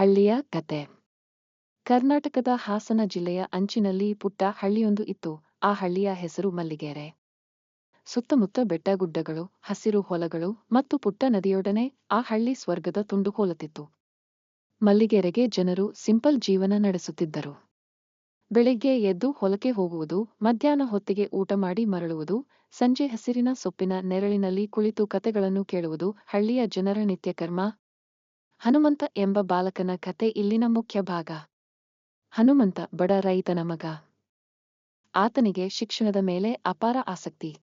ಹಳ್ಳಿಯ ಕತೆ. ಕರ್ನಾಟಕದ ಹಾಸನ ಜಿಲ್ಲೆಯ ಅಂಚಿನಲ್ಲಿ ಪುಟ್ಟ ಹಳ್ಳಿಯೊಂದು ಇತ್ತು. ಆ ಹಳ್ಳಿಯ ಹೆಸರು ಮಲ್ಲಿಗೆರೆ. ಸುತ್ತಮುತ್ತ ಬೆಟ್ಟಗುಡ್ಡಗಳು, ಹಸಿರು ಹೊಲಗಳು ಮತ್ತು ಪುಟ್ಟ ನದಿಯೊಡನೆ ಆ ಹಳ್ಳಿ ಸ್ವರ್ಗದ ತುಂಡು ಹೋಲುತ್ತಿತ್ತು. ಮಲ್ಲಿಗೆರೆಗೆ ಜನರು ಸಿಂಪಲ್ ಜೀವನ ನಡೆಸುತ್ತಿದ್ದರು. ಬೆಳಿಗ್ಗೆ ಎದ್ದು ಹೊಲಕ್ಕೆ ಹೋಗುವುದು, ಮಧ್ಯಾಹ್ನ ಹೊತ್ತಿಗೆ ಊಟ ಮಾಡಿ ಮರಳುವುದು, ಸಂಜೆ ಹಸಿರಿನ ಸೊಪ್ಪಿನ ನೆರಳಿನಲ್ಲಿ ಕುಳಿತು ಕತೆಗಳನ್ನು ಕೇಳುವುದು, ಹಳ್ಳಿಯ ಜನರ ನಿತ್ಯಕರ್ಮ ಹನುಮಂತ ಎಂಬ ಬಾಲಕನ ಕತೆ ಇಲ್ಲಿನ ಮುಖ್ಯ ಭಾಗ. ಹನುಮಂತ ಬಡ ರೈತನ ಮಗ. ಆತನಿಗೆ ಶಿಕ್ಷಣದ ಮೇಲೆ ಅಪಾರ ಆಸಕ್ತಿ.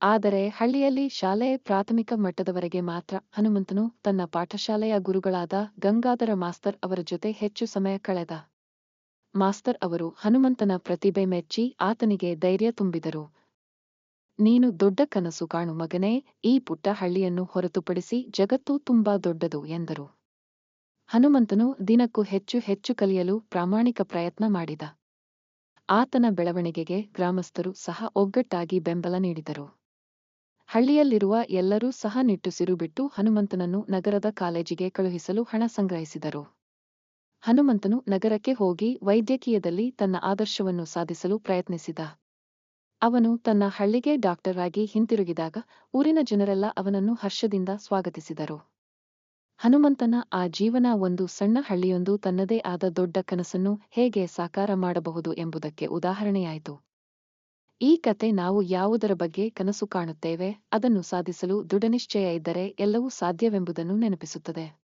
ಆದರೆ ಹಳ್ಳಿಯಲ್ಲಿ ಶಾಲೆ ಪ್ರಾಥಮಿಕ ಮಟ್ಟದವರೆಗೆ ಮಾತ್ರ ಹನುಮಂತನು ತನ್ನ ಪಾಠಶಾಲೆಯ ಗುರುಗಳಾದ ಗಂಗಾಧರ ಮಾಸ್ತರ್ ಅವರ ಜೊತೆ ಹೆಚ್ಚು ಸಮಯ ಕಳೆದ. ಮಾಸ್ತರ್ ಅವರು ಹನುಮಂತನ ಪ್ರತಿಭೆ ಮೆಚ್ಚಿ ಆತನಿಗೆ ಧೈರ್ಯ ತುಂಬಿದರು. ನೀನು ದೊಡ್ಡ ಕನಸು ಕಾಣು ಮಗನೇ, ಈ ಪುಟ್ಟ ಹಳ್ಳಿಯನ್ನು ಹೊರತುಪಡಿಸಿ ಜಗತ್ತು ತುಂಬಾ ದೊಡ್ಡದು ಎಂದರು. ಹನುಮಂತನು ದಿನಕ್ಕೂ ಹೆಚ್ಚು ಹೆಚ್ಚು ಕಲಿಯಲು ಪ್ರಾಮಾಣಿಕ ಪ್ರಯತ್ನ ಮಾಡಿದ. ಆತನ ಬೆಳವಣಿಗೆಗೆ ಗ್ರಾಮಸ್ಥರು ಸಹ ಒಗ್ಗಟ್ಟಾಗಿ ಬೆಂಬಲ ನೀಡಿದರು. ಹಳ್ಳಿಯಲ್ಲಿರುವ ಎಲ್ಲರೂ ಸಹ ನಿಟ್ಟುಸಿರು ಬಿಟ್ಟು ಹನುಮಂತನನ್ನು ನಗರದ ಕಾಲೇಜಿಗೆ ಕಳುಹಿಸಲು ಹಣ ಸಂಗ್ರಹಿಸಿದರು. ಹನುಮಂತನು ನಗರಕ್ಕೆ ಹೋಗಿ ವೈದ್ಯಕೀಯದಲ್ಲಿ ತನ್ನ ಆದರ್ಶವನ್ನು ಸಾಧಿಸಲು ಪ್ರಯತ್ನಿಸಿದ. ಅವನು ತನ್ನ ಹಳ್ಳಿಗೆ ಡಾಕ್ಟರ್ ಆಗಿ ಹಿಂತಿರುಗಿದಾಗ ಊರಿನ ಜನರೆಲ್ಲ ಅವನನ್ನು ಹರ್ಷದಿಂದ ಸ್ವಾಗತಿಸಿದರು. ಹನುಮಂತನ ಆ ಜೀವನ ಒಂದು ಸಣ್ಣ ಹಳ್ಳಿಯೊಂದು ತನ್ನದೇ ಆದ ದೊಡ್ಡ ಕನಸನ್ನು ಹೇಗೆ ಸಾಕಾರ ಮಾಡಬಹುದು ಎಂಬುದಕ್ಕೆ ಉದಾಹರಣೆಯಾಯಿತು. ಈ ಕತೆ ನಾವು ಯಾವುದರ ಬಗ್ಗೆ ಕನಸು ಕಾಣುತ್ತೇವೆ ಅದನ್ನು ಸಾಧಿಸಲು ದೃಢನಿಶ್ಚಯ ಇದ್ದರೆ ಎಲ್ಲವೂ ಸಾಧ್ಯವೆಂಬುದನ್ನು ನೆನಪಿಸುತ್ತದೆ.